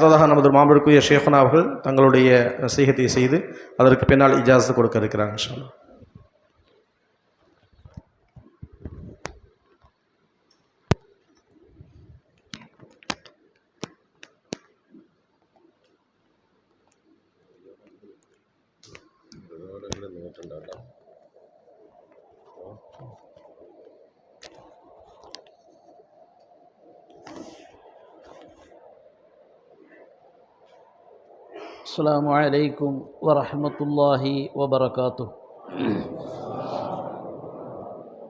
அடுத்ததாக நமது மாமருக்குரிய ஷேஃபனா அவர்கள் தங்களுடைய நசீகத்தை செய்து அதற்கு பின்னால் இஜாஸ் கொடுக்க இருக்கிறாங்க السلام عليكم ورحمة الله وبركاته.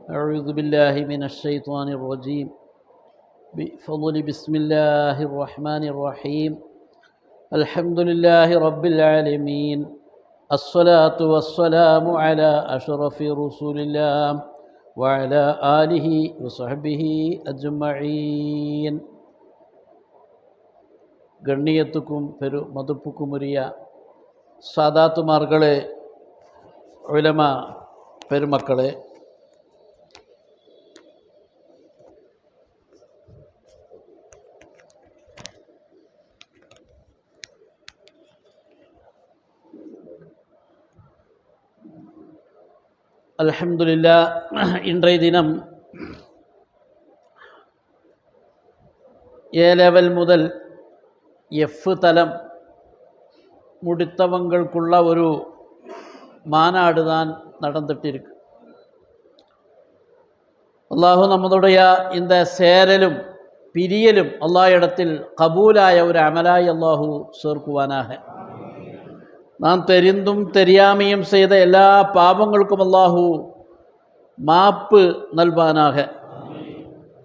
أعوذ بالله من الشيطان الرجيم. بفضل بسم الله الرحمن الرحيم. الحمد لله رب العالمين. الصلاة والسلام على أشرف رسول الله وعلى آله وصحبه أجمعين. கண்ணியத்துக்கும் பெரு மதிப்புக்கும் உரிய சாதாத்துமார்களே உலமா பெருமக்களே அல்ஹம்துலில்லா இன்றைய தினம் ஏ லெவல் முதல் എഫ് തലം முடித்தவங்களுக்குள்ள ஒரு மாநாடு தான் நடந்துட்டு இருக்கு அல்லாஹு நம்மளுடைய இந்த சேரலும் பிரியலும் அல்லாஹ் இடத்தில் கபூலாய ஒரு அமலாய் அல்லாஹு சேர்க்குவானாக நான் தெரிந்தும் தெரியாமையும் செய்த எல்லா பாவங்களுக்கும் அல்லாஹு மாப்பு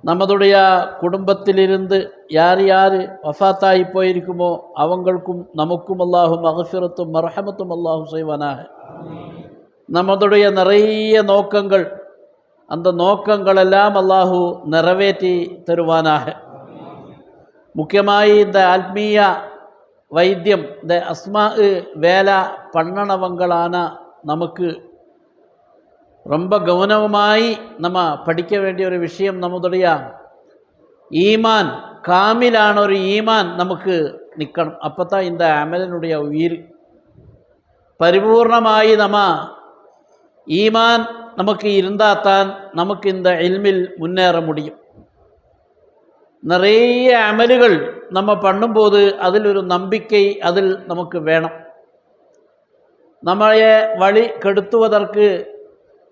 நல்வானாக நமதுடைய குடும்பத்திலிருந்து யார் யார் வஃபாத்தாகி போயிருக்குமோ அவங்களுக்கும் நமக்கும் அல்லாஹும் மகஃபிரத்தும் மரஹமத்தும் அல்லாஹும் செய்வானாக நமதுடைய நிறைய நோக்கங்கள் அந்த நோக்கங்களெல்லாம் அல்லாஹு நிறைவேற்றி தருவானாக முக்கியமாய் இந்த ஆத்மீய வைத்தியம் இந்த அஸ்மா வேலை பண்ணணவங்களான நமக்கு ரொம்ப கவனமாய் நம்ம படிக்க வேண்டிய ஒரு விஷயம் நம்முடைய ஈமான் காமிலான ஒரு ஈமான் நமக்கு நிற்கணும் அப்போ தான் இந்த அமலனுடைய உயிர் பரிபூர்ணமாய் நம்ம ஈமான் நமக்கு இருந்தால் தான் நமக்கு இந்த இல்மில் முன்னேற முடியும். நிறைய அமலுகள் நம்ம பண்ணும்போது அதில் ஒரு நம்பிக்கை அதில் நமக்கு வேணும். நம்மளைய வழி கெடுத்துவதற்கு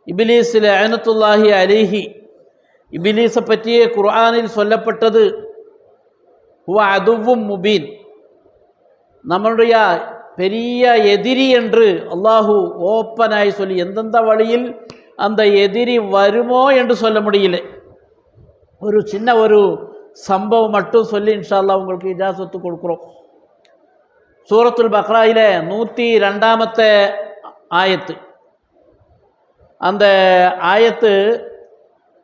ഇബിലീസ് ലഅനത്തുല്ലാഹി അലിഹി ഇബിലീസെ പറ്റിയ ഖുർആാനിൽ ചൊല്ലപ്പെട്ടത് ഹുവ അതുവും മുബീൻ. நம்மளுடைய பெரிய எதிரி என்று அல்லாஹூ ஓப்பனாய் சொல்லி எந்தெந்த வழியில் அந்த எதிரி வருமோ என்று சொல்ல முடியல ஒரு சின்ன ஒரு சம்பவம் மட்டும் சொல்லி இன்ஷால்லா உங்களுக்கு இஜாசத்து கொடுக்குறோம் சூரத்துல் பக்ராயில் நூற்றி ரெண்டாமത്തെ ஆயத்து அந்த ஆயத்து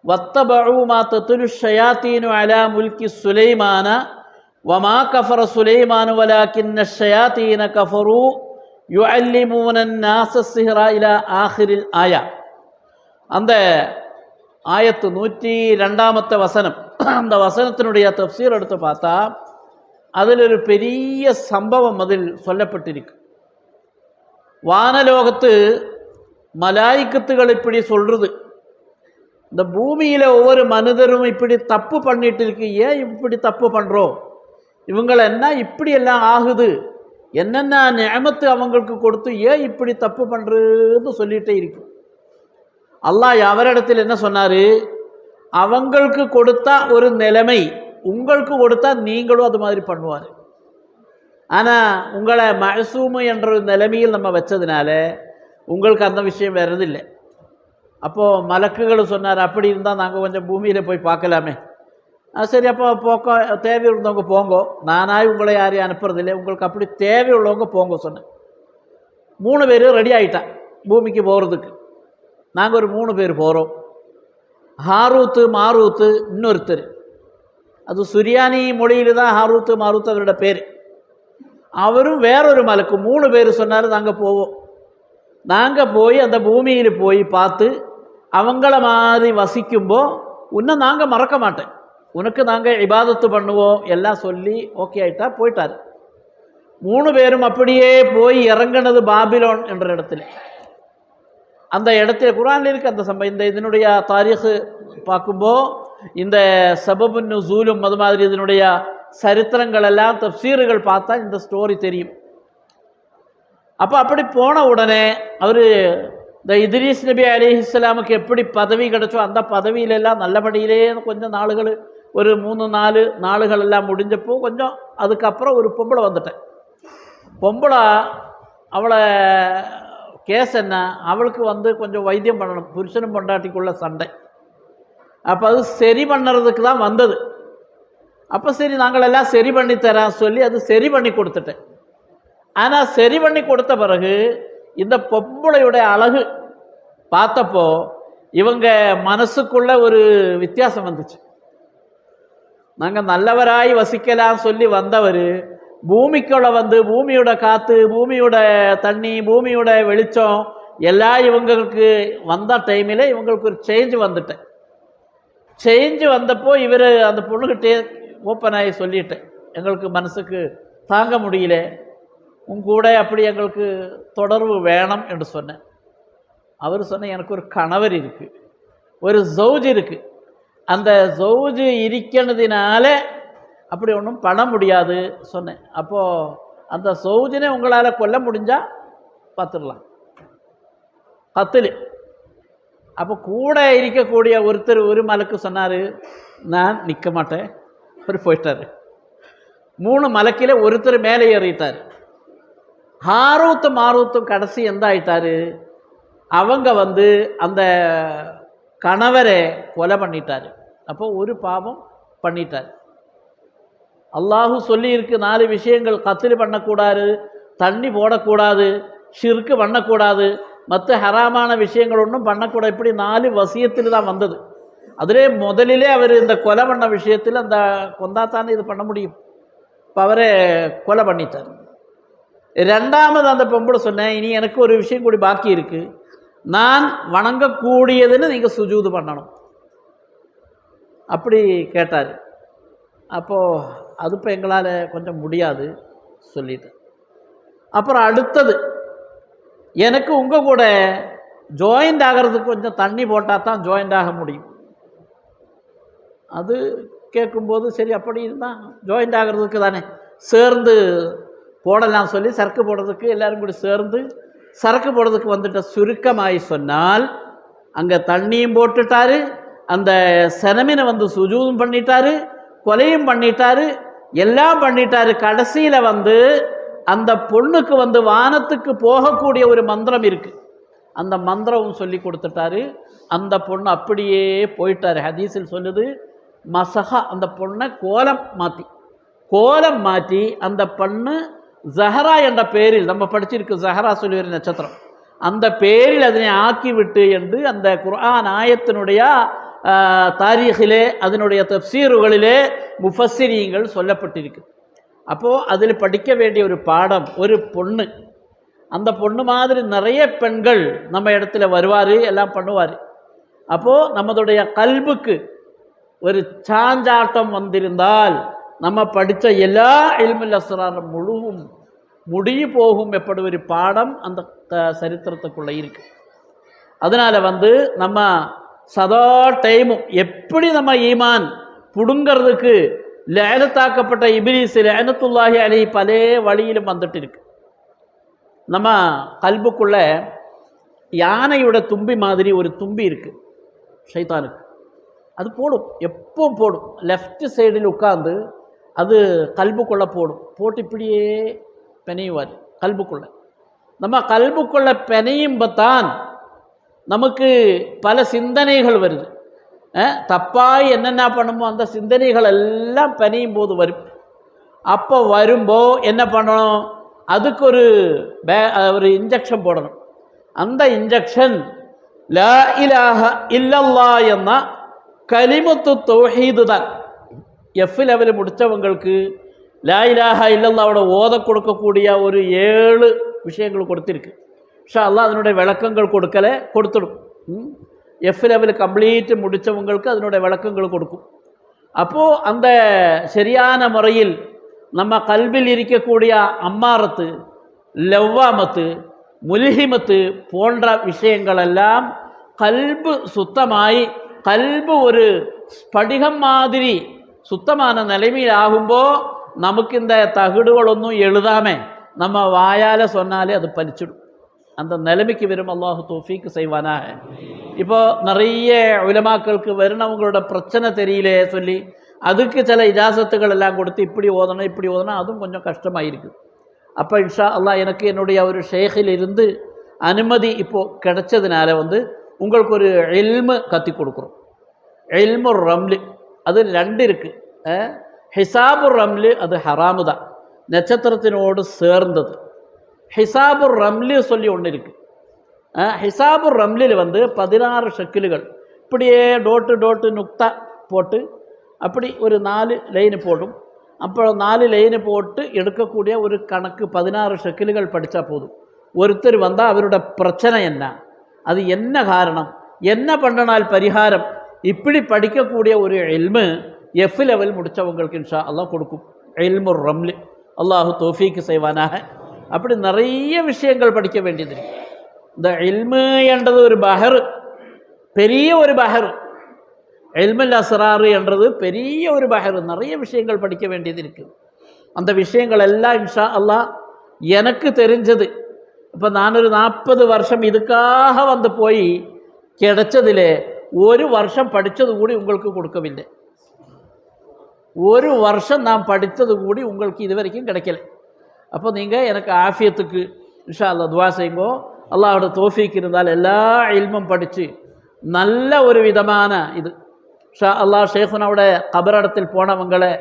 வத்தபு மா தத்துலு ஷயாத்தீனு அலா முல்கி சுலைமான வமா கஃபர சுலைமானு வலாக்கின்ன ஷயாத்தீன கஃபரு யுஅல்லிமூனன் நாச சிஹ்ரா இலா ஆஹிரில் ஆயா அந்த ஆயத்து நூற்றி ரெண்டாமത്തെ வசனம் அந்த வசனத்தினுடைய தப்சீர் எடுத்து பார்த்தா அதில் ஒரு பெரிய சம்பவம் அதில் சொல்லப்பட்டிருக்கு வானலோகத்து மலாய்க்கத்துகள் இப்படி சொல்கிறது இந்த பூமியில் ஒவ்வொரு மனிதரும் இப்படி தப்பு பண்ணிட்டு இருக்கு. ஏன் இப்படி தப்பு பண்ணுறோம் இவங்களை என்ன இப்படி எல்லாம் ஆகுது? என்னென்ன நியமத்து அவங்களுக்கு கொடுத்து ஏன் இப்படி தப்பு பண்ணுறதுன்னு சொல்லிகிட்டே இருக்கு. அல்லாஹ் அவரிடத்தில் என்ன சொன்னார்? அவங்களுக்கு கொடுத்தா ஒரு நிலைமை உங்களுக்கு கொடுத்தா நீங்களும் அது மாதிரி பண்ணுவார். ஆனால் உங்களை மசூமு என்ற ஒரு நிலைமையில் நம்ம வச்சதுனால உங்களுக்கு அந்த விஷயம் வர்றதில்லை அப்போது மலக்குகள் சொன்னார் அப்படி இருந்தால் நாங்கள் கொஞ்சம் பூமியில் போய் பார்க்கலாமே. ஆ சரி அப்போ போக்க தேவை இருந்தவங்க போங்கோ. நானாய் உங்களை யாரையும் அனுப்புறதில்லை. உங்களுக்கு அப்படி தேவை உள்ளவங்க போங்க சொன்னேன் மூணு பேர் ரெடி ஆகிட்டான் பூமிக்கு போகிறதுக்கு நாங்கள் ஒரு மூணு பேர் போகிறோம் ஹாரூத்து மாரூத்து இன்னொருத்தர். அது சுரியானி மொழியில் தான் ஹாரூத்து மாரூத்து அவரோட பேர். அவரும் வேறொரு மலக்கு. மூணு பேர் சொன்னார் நாங்கள் போவோம். நாங்கள் போய் அந்த பூமியில் போய் பார்த்து அவங்கள மாதிரி வசிக்கும்போ உன்னை நாங்கள் மறக்க மாட்டேன். உனக்கு நாங்கள் இபாதத்து பண்ணுவோம் எல்லாம் சொல்லி ஓகே ஆகிட்டா போயிட்டார். மூணு பேரும் அப்படியே போய் இறங்கினது பாபிலோன் என்ற இடத்துல. அந்த இடத்துல குரானில் இருக்குது அந்த சம்பவம் இந்த இதனுடைய தாரீஃபு பார்க்கும்போது இந்த சபபுன்னு ஜூலும் அது மாதிரி இதனுடைய சரித்திரங்கள் எல்லாம் தப்சீர்கள் பார்த்தா இந்த ஸ்டோரி தெரியும். அப்போ அப்படி போன உடனே அவர் இந்த இத்ரீஸ் நபி அலிஹிஸ்லாமுக்கு எப்படி பதவி கிடச்சோ அந்த பதவியிலெல்லாம் நல்லபடியிலே கொஞ்சம் நாளுகள் ஒரு மூணு நாலு நாளுகள் எல்லாம் முடிஞ்சப்போ கொஞ்சம் அதுக்கப்புறம் ஒரு பொம்பளை வந்துட்டேன். பொம்பளை அவளை கேஸ் என்ன? அவளுக்கு வந்து கொஞ்சம் வைத்தியம் பண்ணணும். புருஷனும் பொண்டாட்டிக்குள்ள சண்டை. அப்போ அது சரி பண்ணுறதுக்கு தான் வந்தது. அப்போ சரி நாங்கள் எல்லாம் சரி பண்ணி தரேன் சொல்லி அது சரி பண்ணி கொடுத்துட்டேன். ஆனால் சரி பண்ணி கொடுத்த பிறகு இந்த பொம்பளையுடைய அழகு பார்த்தப்போ இவங்க மனசுக்குள்ள ஒரு வித்தியாசம் வந்துச்சு. நாங்கள் நல்லவராய் வசிக்கலாம் சொல்லி வந்தவர் பூமிக்குள்ளே வந்து பூமியோட காற்று பூமியோட தண்ணி பூமியோட வெளிச்சம் எல்லாம் இவங்களுக்கு வந்த டைமில் இவங்களுக்கு ஒரு சேஞ்சு வந்துட்டேன் சேஞ்சு வந்தப்போ இவர் அந்த பொண்ணுக்கிட்டே ஓப்பனாகி சொல்லிட்டேன் எங்களுக்கு மனசுக்கு தாங்க முடியல. உங்கூட அப்படி எங்களுக்கு தொடர்பு வேணும் என்று சொன்னேன். அவர் சொன்ன எனக்கு ஒரு கணவர் இருக்குது ஒரு ஜவுஜ் இருக்குது அந்த ஜவுஜ் இருக்கிறதுனால அப்படி ஒன்றும் பண்ண முடியாது சொன்னேன். அப்போது அந்த சௌஜினை உங்களால் கொல்ல முடிஞ்சால் பார்த்துடலாம். கத்தில் அப்போ கூட இருக்கக்கூடிய ஒருத்தர் ஒரு மலைக்கு சொன்னார் நான் நிற்க மாட்டேன். அவர் போயிட்டார். மூணு மலக்கில் ஒருத்தர் மேலே ஏறிட்டார். ஹாரூத்தும் மாரூத்தும் கடைசி எந்த ஆயிட்டாரு அவங்க வந்து அந்த கணவரை கொலை பண்ணிட்டாரு. அப்போ ஒரு பாவம் பண்ணிட்டார். அல்லாஹு சொல்லியிருக்கு நாலு விஷயங்கள் கத்தில் பண்ணக்கூடாது தண்ணி போடக்கூடாது ஷிர்க்கு பண்ணக்கூடாது மற்ற ஹராமான விஷயங்கள் ஒன்றும் பண்ணக்கூடாது. இப்படி நாலு வசியத்தில் தான் வந்தது. அதிலே முதலிலே அவர் இந்த கொலை பண்ண விஷயத்தில் அந்த கொந்தாத்தானே இது பண்ண முடியும்? இப்போ அவரை கொலை பண்ணிட்டார். ரெண்டாமது அந்த பொம்பளை சொன்னேன் இனி எனக்கு ஒரு விஷயம் கூடி பாக்கி இருக்குது நான் வணங்கக்கூடியதுன்னு நீங்கள் சுஜூது பண்ணணும். அப்படி கேட்டார். அப்போது அது இப்போ எங்களால் கொஞ்சம் முடியாது சொல்லிட்டேன். அப்புறம் அடுத்தது எனக்கு உங்கள் கூட ஜாயிண்ட் ஆகிறதுக்கு கொஞ்சம் தண்ணி போட்டால் தான் ஜாயிண்ட் ஆக முடியும். அது கேட்கும்போது சரி அப்படி இருந்தால் ஜாயிண்ட் ஆகிறதுக்கு தானே. சேர்ந்து போடலாம் சொல்லி சரக்கு போடுறதுக்கு எல்லோரும் கூட சேர்ந்து சரக்கு போடுறதுக்கு வந்துட்ட சுருக்கமாய் சொன்னால் அங்கே தண்ணியும் போட்டுட்டாரு அந்த செனமினை வந்து சுஜூதும் பண்ணிட்டாரு கொலையும் பண்ணிட்டாரு எல்லாம் பண்ணிட்டாரு. கடைசியில் வந்து அந்த பொண்ணுக்கு வந்து வானத்துக்கு போகக்கூடிய ஒரு மந்திரம் இருக்குது அந்த மந்திரம் சொல்லி கொடுத்துட்டாரு. அந்த பொண்ணு அப்படியே போயிட்டார். ஹதீஸில் சொல்லுது மசஹா அந்த பொண்ணை கோலம் மாற்றி கோலம் மாற்றி அந்த பொண்ணு ஜஹரா என்ற பெயரில் நம்ம படிச்சிருக்கு ஜஹரா சொல்லி நட்சத்திரம். அந்த பேரில் அதனை ஆக்கிவிட்டு என்று அந்த குர்ஆன் ஆயத்தினுடைய ஆஹ், அதனுடைய தப்சீறுகளிலே முஃபஸ்ஸிரீங்கள் சொல்லப்பட்டிருக்கு. அப்போது அதில் படிக்க வேண்டிய ஒரு பாடம் ஒரு பொண்ணு. அந்த பொண்ணு மாதிரி நிறைய பெண்கள் நம்ம இடத்துல வருவார் எல்லாம் பண்ணுவார். அப்போது நம்மளுடைய கல்புக்கு ஒரு சாஞ்சாட்டம் வந்திருந்தால் நம்ம படித்த எல்லா இல்முல் அஸ்ராரும் முழுவும் முடிய போகும் எப்படி ஒரு பாடம் அந்த த- சரித்திரத்துக்குள்ளே இருக்கு. அதனால் வந்து நம்ம சதா டைமும் எப்படி நம்ம ஈமான் புடுங்கிறதுக்கு லேனத்தாக்கப்பட்ட இபிலிஸ் லேனத்துல்லாஹி அலி பல வழியிலும் வந்துட்டு இருக்கு. நம்ம கல்புக்குள்ள யானையோட தும்பி மாதிரி ஒரு தும்பி இருக்குது சைத்தானுக்கு அது போடும். எப்போ போடும். லெஃப்ட் சைடில் உட்காந்து அது கல்புக்குள்ளே போடும். போட்டு இப்படியே பிணையுவார் கல்புக்குள்ளே. நம்ம கல்புக்குள்ள பிணையும்பத்தான் நமக்கு பல சிந்தனைகள் வருது. தப்பாக என்னென்ன பண்ணுமோ அந்த சிந்தனைகள் எல்லாம் பிணையும் போது வரும். அப்போ வரும்போ என்ன பண்ணணும்? அதுக்கு ஒரு பே ஒரு இன்ஜெக்ஷன் போடணும். அந்த இன்ஜெக்ஷன் லா இலாஹ இல்லல்லா என்ன கலிமத்து தௌஹீது தான் எஃப் லெவல் முடித்தவங்களுக்கு லா இலாஹா இல்லல்லாவோட ஓத கொடுக்கக்கூடிய ஒரு ஏழு விஷயங்கள் கொடுத்திருக்கு. ஷா அல்லாஹ் அதனுடைய விளக்கங்கள் கொடுக்கல கொடுத்துடும். எஃப் லெவல் கம்ப்ளீட் முடித்தவங்களுக்கு அதனுடைய விளக்கங்கள் கொடுக்கும். அப்போது அந்த சரியான முறையில் நம்ம கல்வில் இருக்கக்கூடிய அம்மாரத்து லெவ்வாமத்து முல்ஹிமத்து போன்ற விஷயங்களெல்லாம் கல்பு சுத்தமாய் கல்பு ஒரு ஸ்படிகம் மாதிரி சுத்தமான നിലയിലാകുമ്പോൾ നമുക്കിന്ത തകിടുകളൊന്നും എഴുതാമേ நம்ம வாயால் சொன்னாலே அது பலிச்சிடும் அந்த நிலைமைக்கு வரும் அல்லாஹு தோஃபிக்கு செய்வானாக இப்போது நிறைய உலமாக்களுக்கு வருணவங்களோட பிரச்சனை தெரியலே சொல்லி அதுக்கு சில இஜாசத்துகள் எல்லாம் கொடுத்து இப்படி ஓதணும் இப்படி ஓதணும் அதுவும் கொஞ்சம் கஷ்டமாக இருக்குது அப்போ இன்ஷா அல்லா எனக்கு என்னுடைய ஒரு ஷேகில் இருந்து அனுமதி இப்போது கிடைச்சதுனால வந்து உங்களுக்கு ஒரு எல்மு கற்றுக் கொடுக்குறோம் எல்மு ரம்லு அது ரெண்டு இருக்குது ஹிசாபு ரம்லு அது ஹராமு தான் நட்சத்திரத்தினோடு சேர்ந்தது ஹிசாபு ரம்லி சொல்லி ஒன்று இருக்குது ஹிசாபு ரம்லில் வந்து பதினாறு ஷக்கிலுகள் இப்படியே டோட்டு டோட்டு நுக்தா போட்டு அப்படி ஒரு நாலு லைனு போடும் அப்போ நாலு லைனு போட்டு எடுக்கக்கூடிய ஒரு கணக்கு பதினாறு ஷக்கிலுகள் படித்தா போதும் ஒருத்தர் வந்தால் அவரோட பிரச்சனை என்ன அது என்ன காரணம் என்ன பண்ணனால் பரிகாரம் இப்படி படிக்கக்கூடிய ஒரு எல்மு எஃப் லெவல் முடித்தவங்களுக்கு இன்ஷா அல்லாஹ் கொடுக்கும். எல்மு ரம்லு அல்லாஹு தோஃபிக்கு செய்வானாக. அப்படி நிறைய விஷயங்கள் படிக்க வேண்டியது இந்த எல்மு என்றது ஒரு பஹர் பெரிய ஒரு பஹர். எல்மல் அசராறு என்றது பெரிய ஒரு பஹர். நிறைய விஷயங்கள் படிக்க வேண்டியது இருக்குது அந்த விஷயங்கள் எல்லாம் இன்ஷா அல்லாஹ் எனக்கு தெரிஞ்சது. இப்போ நானொரு நாற்பது வருஷம் இதுக்காக வந்து போய் கிடைச்சதில் ஒரு வருஷம் படித்தது கூடி உங்களுக்கு கொடுக்கவில்லை ஒரு வருஷம் நான் படித்தது கூடி உங்களுக்கு இது வரைக்கும் கிடைக்கல அப்போ நீங்கள் எனக்கு ஆஃபியத்துக்கு இன்ஷா அல்லா துவா செய்யுங்கோ அல்லாவோட தோஃபிக்கு இருந்தால் எல்லா இல்மும் படித்து நல்ல ஒரு விதமான இது ஷா அல்லா ஷேഖുനோட கபரடத்தில் போனவங்களை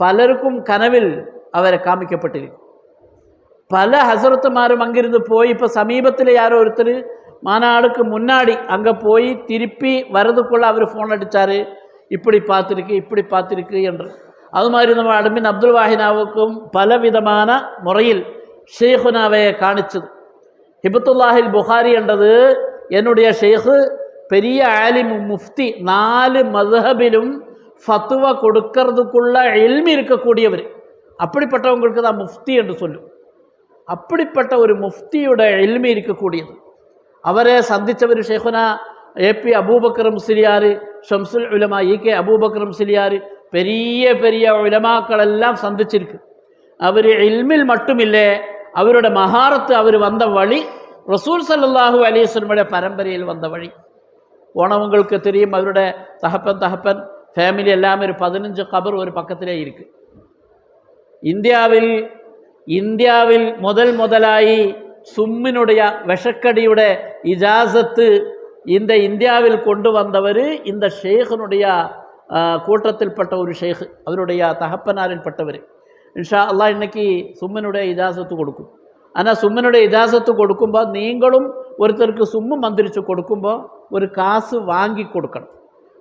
பலருக்கும் கனவில் அவரை காமிக்கப்பட்டிருக்கு பல ஹசரத்துமாரும் அங்கிருந்து போய் இப்போ சமீபத்தில் யாரோ ஒருத்தர் மாநாடுக்கு முன்னாடி அங்கே போய் திருப்பி வரதுக்குள்ளே அவர் ஃபோன் அடித்தார் இப்படி பார்த்துருக்கு இப்படி பார்த்துருக்கு என்று. அது மாதிரி நம்ம அடமின் அப்துல் வாஹினாவுக்கும் பலவிதமான முறையில் ஷேഖுனாவை காணிச்சது. ஹிபத்துல்லாஹில் புகாரி என்றது என்னுடைய ஷேഖ് பெரிய ஆலிம் முஃப்தி நாலு மதுஹபிலும் ஃபத்துவா கொடுக்கறதுக்குள்ள எல்மி இருக்கக்கூடியவர். அப்படிப்பட்டவங்களுக்கு தான் முஃப்தி என்று சொல்லும். அப்படிப்பட்ட ஒரு முஃப்தியோட எல்மி இருக்கக்கூடியது. அவரை சந்தித்தவர் ஷேഖുന A P Abubakar Musliyar Shamsul Ulama E K Abubakar Musliyar பெரிய பெரிய உலமாக்கள் எல்லாம் சந்திச்சிருக்கு அவர் இல்மில் மட்டுமில்லை அவரோட மகாரத்து அவர் வந்த வழி ரசூல் சல்லாஹூ அலிஸ்லமுடைய பரம்பரையில் வந்த வழி போனவங்களுக்கு தெரியும் அவரோட தகப்பன் தகப்பன் ஃபேமிலி எல்லாமே ஒரு பதினஞ்சு கபர் ஒரு பக்கத்திலே இருக்குது இந்தியாவில் இந்தியாவில் முதல் സുമ്മിനുടയ വിഷക്കടിയുടെ ഇജാസത്ത് இந்த இந்தியாவில் கொண்டு வந்தவர் இந்த ஷேகனுடைய கூட்டத்தில்பட்ட ஒரு ஷேக் அவருடைய தகப்பனாரில் பட்டவர். இன்ஷா அல்லா இன்னைக்கு சும்மனுடைய இஜாசத்து கொடுக்கும். ஆனால் சும்மனுடைய இஜாசத்து கொடுக்கும்போது நீங்களும் ஒருத்தருக்கு சும்மு மந்திரிச்சு கொடுக்கும்போது ஒரு காசு வாங்கி கொடுக்கணும்.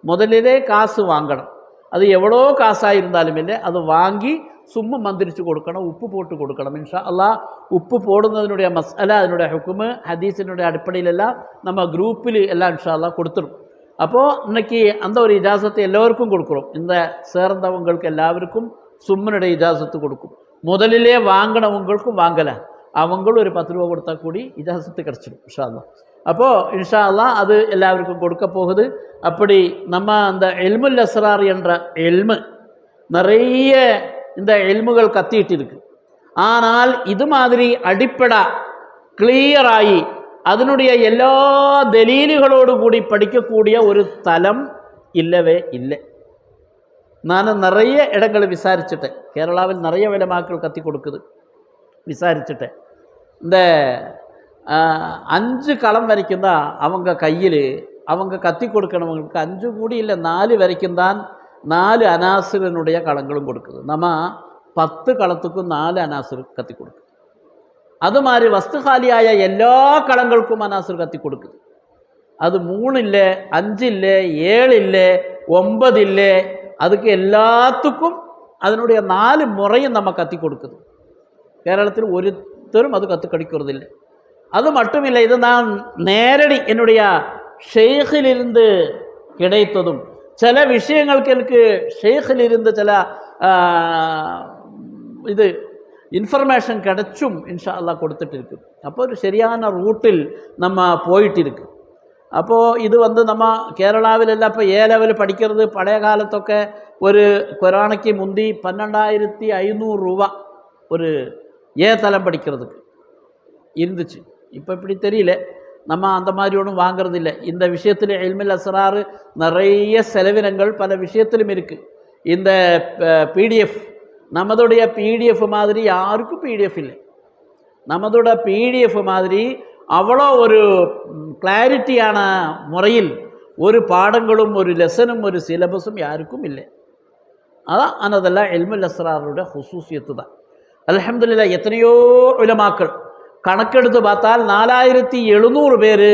முதலிலே காசு வாங்கணும். அது எவ்வளோ காசாக இருந்தாலும் இல்லை அது வாங்கி സുമ്മ മന്ത്രിച്ച് കൊടുക്കണം ഉപ്പ് പോട്ട് കൊടുക്കണം ഇൻഷാ അല്ലാ ഉപ്പ് പോടുന്നതിനുടേ മസാല അതിനുടേ ഹുക്കുമ് ഹദീസിനുടേ അടിപ്പടിയിലെല്ലാം നമ്മൾ ഗ്രൂപ്പിൽ എല്ലാം ഇൻഷാ അല്ലാ കൊടുത്തിടും അപ്പോൾ ഇന്നക്ക് അന്ത ഒരു ഇജാസത്ത് എല്ലാവർക്കും കൊടുക്കണം ഇന്ന് சேர்ந்தவங்களுக்கு എല്ലാവർക്കും സുമ്മനുടെ ഇജാസത്ത് കൊടുക്കും മുതലിലേ വാങ്ങണവങ്ങൾക്കും വാങ്ങല അവങ്ങളും ഒരു പത്ത് രൂപ കൊടുത്താൽ കൂടി ഇജാസത്ത് കിടച്ചിടും ഇൻഷാ അല്ലാ அப்போது இன்ஷா அல்லா அது எல்லாருக்கும் கொடுக்க போகுது அப்படி நம்ம அந்த எல்முல் அஸ்ரார் என்ற எல்மு நிறைய இந்த எல்முகள் கத்திட்டு இருக்கு ஆனால் இது மாதிரி அடிப்படை கிளியராகி அதனுடைய எல்லா தெலீலுகளோடு கூடி படிக்கக்கூடிய ஒரு தலம் இல்லவே இல்லை. நான் நிறைய இடங்களை விசாரிச்சுட்டேன். கேரளாவில் நிறைய விலமாக்கள் கத்தி கொடுக்குது. விசாரிச்சுட்டேன். இந்த அஞ்சு களம் வரைக்கும் தான் அவங்க கையில் அவங்க கத்தி கொடுக்கணவங்களுக்கு அஞ்சு கூடி இல்லை நாலு வரைக்கும் தான் நாலு அனாசிரனுடைய களங்களும் கொடுக்குது நம்ம பத்து களத்துக்கும் நாலு அனாசிர் கத்தி கொடுக்குது அது மாதிரி வஸ்துகாலியாய எல்லா களங்களுக்கும் அனாசிர் கத்தி கொடுக்குது அது மூணு இல்லை அஞ்சு இல்லை ஏழு இல்லை ஒன்பது இல்லை அதுக்கு எல்லாத்துக்கும் அதனுடைய நாலு முறையும் நம்ம கத்தி கொடுக்குது கேரளத்தில் ஒருத்தரும் அது கற்று கடிக்கிறதில்லை அது மட்டும் இல்லை இது நான் நேரடி என்னுடைய ஷேഖிலிருந்து கிடைத்ததும் ചില വിഷയങ്ങൾക്ക് എനിക്ക് ഷെയ്ഖിലിരുന്ന് ചില ഇത് ഇൻഫർമേഷൻ കിടച്ചും ഇൻഷാ അല്ല കൊടുത്തിട്ടിരിക്കും അപ്പോൾ ഒരു ശരിയാന റൂട്ടിൽ നമ്മ പോയിട്ടിരിക്കും അപ്പോൾ ഇത് വന്ന് നമ്മ കേരളാവിലല്ല ഇപ്പോൾ എ ലെവൽ പഠിക്കുന്നത് പഴയ കാലത്തൊക്കെ ഒരു കൊറോണയ്ക്ക് മുന്തി പന്ത്രണ്ടായിരത്തി ஐநூறு ரூபா ஒரு ஏ தலம் படிக்கிறதுக்கு இருந்துச்சு இப்போ இப்படி தெரியல நம்ம அந்த மாதிரி ஒன்றும் வாங்கிறது இல்லை இந்த விஷயத்தில் எல்மில் அசராறு நிறைய செலவினங்கள் பல விஷயத்திலும் இருக்குது இந்த பிடிஎஃப் நமதுடைய பிடிஎஃப் மாதிரி யாருக்கும் பிடிஎஃப் இல்லை. நமதோட பிடிஎஃப் மாதிரி அவ்வளோ ஒரு கிளாரிட்டியான முறையில் ஒரு பாடங்களும் ஒரு லெசனும் ஒரு சிலபஸும் யாருக்கும் இல்லை. அதான் ஆனதெல்லாம் எல்முல் அஸ்ராருடைய ஹுசூசியத்து தான் அலமதுல்லா எத்தனையோ உலமாக்கள் கணக்கெடுத்து பார்த்தால் நாலாயிரத்தி எழுநூறு பேர்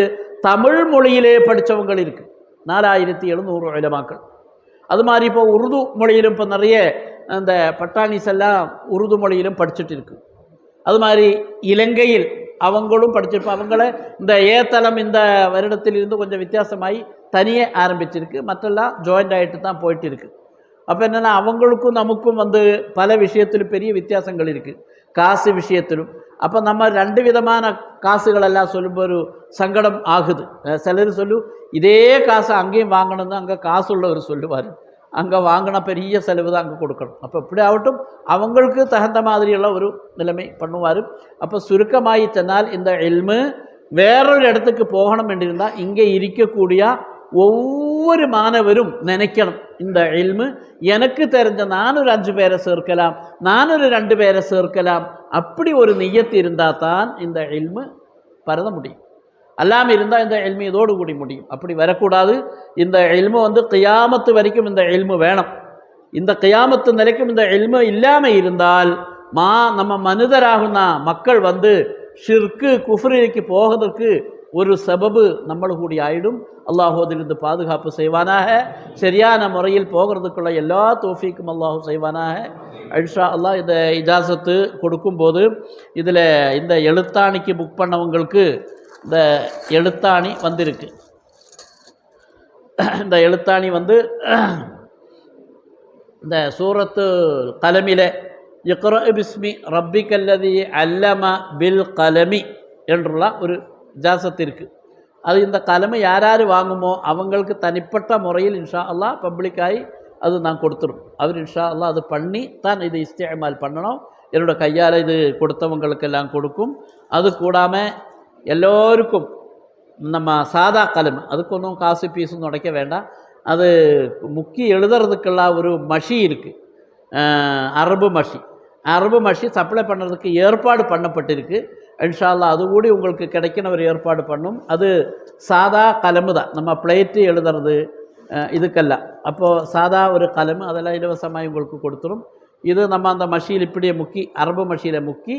தமிழ் மொழியிலே படித்தவங்கள் இருக்குது நாலாயிரத்தி எழுநூறு உலமாக்கள். அது மாதிரி இப்போ உருது மொழியிலும் இப்போ நிறைய அந்த பட்டாணிஸ் எல்லாம் உருது மொழியிலும் படிச்சுட்டு இருக்கு. அது மாதிரி இலங்கையில் அவங்களும் படிச்சிருப்போம் அவங்கள இந்த ஏத்தளம் இந்த வருடத்திலிருந்து கொஞ்சம் வித்தியாசமாகி தனியே ஆரம்பிச்சிருக்கு. மற்றெல்லாம் ஜாயிண்ட் ஆகிட்டு தான் போயிட்டு இருக்குது அப்போ என்னென்னா அவங்களுக்கும் நமக்கும் வந்து பல விஷயத்திலும் பெரிய வித்தியாசங்கள் இருக்குது കാശ് വിഷയത്തിലും അപ്പം നമ്മൾ രണ്ട് വിധമാണ് കാസുകളെല്ലാം ചൊല്ലുമ്പോൾ ഒരു സങ്കടം ആകുത്. ചിലർ ചൊല്ലു ഇതേ കാശ് അങ്ങേയും വാങ്ങണമെന്ന് അങ്ങ് കാസുള്ളവർ ചൊല്ലുവാർ அங்கே வாங்கின பெரிய செலவு தான் அங்கே கொடுக்கணும் அப்போ இப்படி ஆகட்டும் அவங்களுக்கு தகுந்த மாதிரியுள்ள ஒரு நிலைமை பண்ணுவார் அப்போ சுருக்கமாய் சொன்னால் இந்த எல்மு வேறொரு இடத்துக்கு போகணும் என்றிருந்தால் இங்கே இருக்கக்கூடிய ஒவ்வொரு மாணவரும் நினைக்கணும் இந்த எல்மு எனக்கு தெரிஞ்ச நானொரு அஞ்சு பேரை சேர்க்கலாம் நானொரு ரெண்டு பேரை சேர்க்கலாம். அப்படி ஒரு நெய்யத்து இருந்தால் தான் இந்த எல்மு பரத முடியும். அல்லாமல் இருந்தால் இந்த எல்மு இதோடு கூடி முடியும். அப்படி வரக்கூடாது. இந்த எல்மு வந்து கையாமத்து வரைக்கும் இந்த எல்மு வேணும். இந்த கையாமத்து நிலைக்கும் இந்த எல்மு இல்லாமல் இருந்தால் மா நம்ம மனிதராகுனா மக்கள் வந்து ஷிர்க்கு குஃப்ரிக்கு போகிறதுக்கு ஒரு சபபு நம்மளு கூடி ஆயிடும். அல்லாஹோதிலிருந்து பாதுகாப்பு செய்வானாக. சரியான முறையில் போகிறதுக்குள்ள எல்லா தோஃபிக்கும் அல்லாஹும் செய்வானாக. அல்ஷா அல்லாஹ் இந்த இஜாசத்து கொடுக்கும்போது இதில் இந்த எழுத்தாணிக்கு புக் பண்ணவங்களுக்கு இந்த எழுத்தாணி வந்திருக்கு. இந்த எழுத்தாணி வந்து இந்த சூரத்து கலமில இக்ரோ பிஸ்மி ரப்பிக்கல்லதி அல்லமா பில் கலமி என்றுள்ள ஒரு ஜாசத்து இருக்குது அது இந்த கலமை யார் யார் வாங்குமோ அவங்களுக்கு தனிப்பட்ட முறையில் இன்ஷா அல்லா பப்ளிக்காகி அது நான் கொடுத்துரும். அவர் இன்ஷா அல்லா அது பண்ணி தான் இது இஸ்தேமால் பண்ணணும். என்னோடய கையால் இது கொடுத்தவங்களுக்கெல்லாம் கொடுக்கும். அது கூடாமல் எல்லோருக்கும் நம்ம சாதா கலமை அதுக்கு ஒன்றும் காசு பீஸும் உடைக்க வேண்டாம். அது முக்கி எழுதுறதுக்கெல்லாம் ஒரு மஷி இருக்குது அரபு மஷி. அரபு மஷி சப்ளை பண்ணுறதுக்கு ஏற்பாடு பண்ணப்பட்டிருக்கு. இன்ஷால்லா அது கூடி உங்களுக்கு கிடைக்கணும் ஒரு ஏற்பாடு பண்ணும். அது சாதா கலமு தான். நம்ம பிளேட்டு எழுதுறது இதுக்கெல்லாம். அப்போது சாதா ஒரு கலமு அதெல்லாம் இலவசமாக உங்களுக்கு கொடுத்துரும். இது நம்ம அந்த மஷியில் இப்படியே முக்கி அரபு மஷியில் முக்கி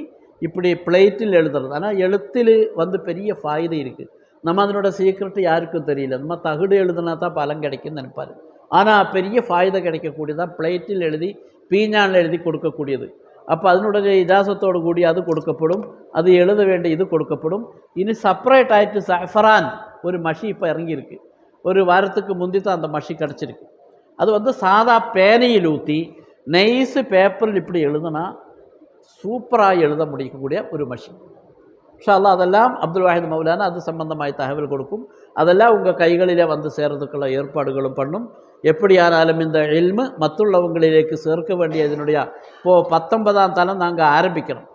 இப்படி பிளேட்டில் எழுதுறது. ஆனால் எழுத்தில் வந்து பெரிய ஃபாயுதை இருக்குது நம்ம அதனோட சீக்கிரட்டு யாருக்கும் தெரியல. நம்ம தகுடு எழுதுனா தான் பலம் கிடைக்கும்னு நினைப்பார். ஆனால் பெரிய ஃபாயுதை கிடைக்கக்கூடியதான் பிளேட்டில் எழுதி பீஞ்சானில் எழுதி கொடுக்கக்கூடியது. அப்போ அதனுடைய இஜாசத்தோடு கூடி அது கொடுக்கப்படும். அது எழுத வேண்டிய இது கொடுக்கப்படும். இனி செப்பரேட் ஆகிட்டு சஃபரான் ஒரு மஷி இப்போ இறங்கியிருக்கு. ஒரு வாரத்துக்கு முந்தி தான் அந்த மஷி கிடச்சிருக்கு. அது வந்து சாதா பேனையில் ஊற்றி நைஸு பேப்பரில் இப்படி எழுதுனா சூப்பராக எழுத முடியக்கூடிய ஒரு மஷி. ஷாலா அதெல்லாம் அப்துல் வாஹித் மௌலானா அது சம்பந்தமாய் தகவல் கொடுக்கும். அதெல்லாம் உங்கள் கைகளிலே வந்து சேர்றதுக்குள்ள ஏற்பாடுகளும் பண்ணும். எப்படியானாலும் இந்த இல்மு மற்றுள்ளவங்களிலேக்கு சேர்க்க வேண்டியதனுடைய இப்போது பத்தொன்பதாம் தளம் நாங்கள் ஆரம்பிக்கிறோம்.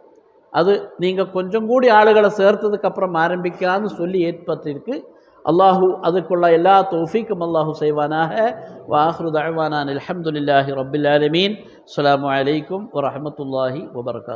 அது நீங்கள் கொஞ்சம் கூடி ஆளுகளை சேர்த்ததுக்கப்புறம் ஆரம்பிக்கான்னு சொல்லி ஏற்பட்டிருக்கு. அல்லாஹூ அதுக்குள்ள எல்லா தோஃபிக்கும் அல்லாஹூ செய்வானாக. வாஹ்ரு தழ்வானான் அலமதுல்லாஹி ரபில் ஆலமீன். அலாம் வலைக்கும் வரமத்துல்லாஹி வபர்காத்து